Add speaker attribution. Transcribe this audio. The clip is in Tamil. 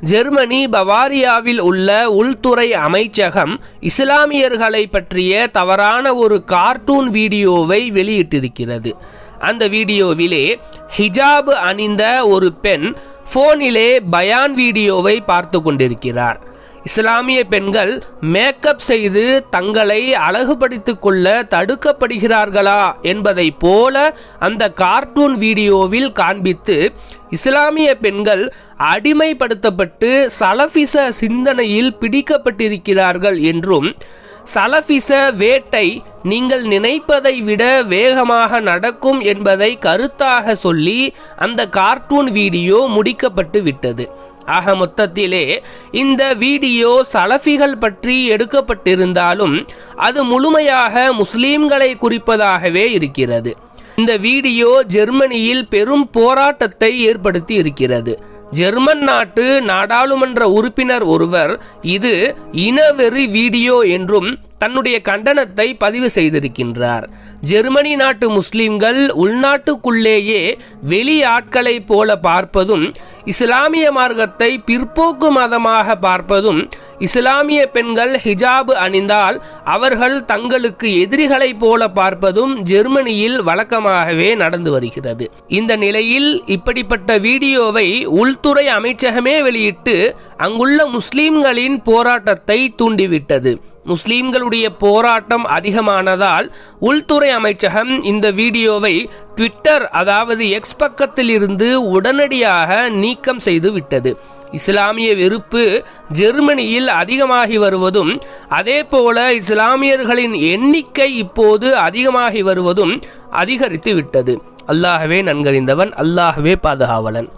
Speaker 1: ஜெர்மனி பவாரியாவில் உள்ள உள்துறை அமைச்சகம் இஸ்லாமியர்களை பற்றிய தவறான ஒரு கார்ட்டூன் வீடியோவை வெளியிட்டிருக்கிறது. அந்த வீடியோவிலே ஹிஜாப் அணிந்த ஒரு பெண் ஃபோனிலே பயான் வீடியோவை பார்த்து கொண்டிருக்கிறார். இஸ்லாமிய பெண்கள் மேக்கப் செய்து தங்களை அழகுபடுத்திக் கொள்ள தடுக்கப்படுகிறார்களா என்பதைப் போல அந்த கார்ட்டூன் வீடியோவில் காண்பித்து இஸ்லாமிய பெண்கள் அடிமைப்படுத்தப்பட்டு சலபிச சிந்தனையில் பிடிக்கப்பட்டிருக்கிறார்கள் என்றும் சலபிச வேட்டை நீங்கள் நினைப்பதை விட வேகமாக நடக்கும் என்பதை கருத்தாக சொல்லி அந்த கார்ட்டூன் வீடியோ முடிக்கப்பட்டு விட்டது. ஆக மொத்தத்திலே இந்த வீடியோ சலஃபிகள் பற்றி எடுக்கப்பட்டிருந்தாலும் அது முழுமையாக முஸ்லீம்களை குறிப்பதாகவே இருக்கிறது. இந்த வீடியோ ஜெர்மனியில் பெரும் போராட்டத்தை ஏற்படுத்தி இருக்கிறது. ஜெர்மன் நாட்டு நாடாளுமன்ற உறுப்பினர் ஒருவர் இது இனவெறி வீடியோ என்றும் தன்னுடைய கண்டனத்தை பதிவு செய்திருக்கின்றார். ஜெர்மனி நாட்டு முஸ்லிம்கள் உள்நாட்டுக்குள்ளேயே வெளி ஆட்களைப் போல பார்ப்பதும் இஸ்லாமிய மார்க்கத்தை பிற்போக்கு மதமாக பார்ப்பதும் இஸ்லாமிய பெண்கள் ஹிஜாபு அணிந்தால் அவர்கள் தங்களுக்கு எதிரிகளைப் போல பார்ப்பதும் ஜெர்மனியில் வழக்கமாகவே நடந்து வருகிறது. இந்த நிலையில் இப்படிப்பட்ட வீடியோவை உள்துறை அமைச்சகமே வெளியிட்டு அங்குள்ள முஸ்லீம்களின் போராட்டத்தை தூண்டிவிட்டது. முஸ்லீம்களுடைய போராட்டம் அதிகமானதால் உள்துறை அமைச்சகம் இந்த வீடியோவை ட்விட்டர் அதாவது எக்ஸ் பக்கத்தில் இருந்து உடனடியாக நீக்கம் செய்து விட்டது. இஸ்லாமிய வெறுப்பு ஜெர்மனியில் அதிகமாகி வருவதும் அதே போல இஸ்லாமியர்களின் எண்ணிக்கை இப்போது அதிகமாகி வருவதும் அதிகரித்து விட்டது. அல்லாஹவே நன்கறிந்தவன் அல்லாஹவே பாதுகாவலன்.